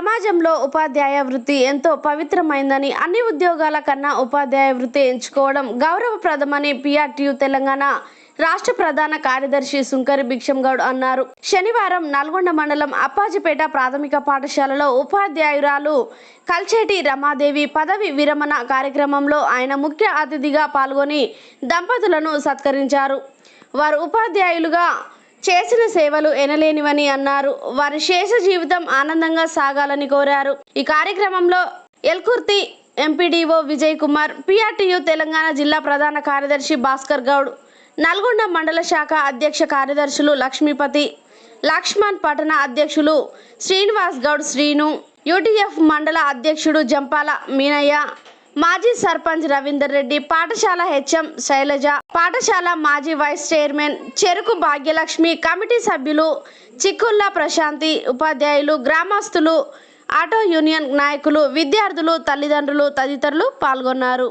సమాజంలో ఉపాధ్యాయ వృత్తి ఎంతో పవిత్రమైందని అన్ని ఉద్యోగాల కన్నా ఉపాధ్యాయ వృత్తి ఎంచుకోవడం గౌరవప్రదమని పిఆర్టీయు తెలంగాణ రాష్ట్ర ప్రధాన కార్యదర్శి సుంకరి భిక్షం గౌడ్ అన్నారు. శనివారం నల్గొండ మండలం అప్పాజిపేట ప్రాథమిక పాఠశాలలో ఉపాధ్యాయురాలు కల్చేటి రమాదేవి పదవి విరమణ కార్యక్రమంలో ఆయన ముఖ్య అతిథిగా పాల్గొని దంపతులను సత్కరించారు. వారు ఉపాధ్యాయులుగా చేసిన సేవలు ఎనలేనివని అన్నారు. వారి శేష జీవితం ఆనందంగా సాగాలని కోరారు. ఈ కార్యక్రమంలో ఎల్కుర్తి ఎంపీడీఓ విజయ్ కుమార్ పిఆర్టీయు తెలంగాణ జిల్లా ప్రధాన కార్యదర్శి భాస్కర్ గౌడ్ నల్గొండ మండల శాఖ అధ్యక్ష కార్యదర్శులు లక్ష్మీపతి లక్ష్మణ్ పట్టణ అధ్యక్షులు శ్రీనివాస్ గౌడ్ శ్రీను యూటీఎఫ్ మండల అధ్యక్షుడు జంపాల మీనయ్య మాజీ సర్పంచ్ రవీందర్ రెడ్డి పాఠశాల హెచ్ఎం శైలజ పాఠశాల మాజీ వైస్ చైర్మన్ చెరుకు భాగ్యలక్ష్మి కమిటీ సభ్యులు చిక్కుల్లా ప్రశాంతి ఉపాధ్యాయులు గ్రామస్తులు ఆటో యూనియన్ నాయకులు విద్యార్థులు తల్లిదండ్రులు తదితరులు పాల్గొన్నారు.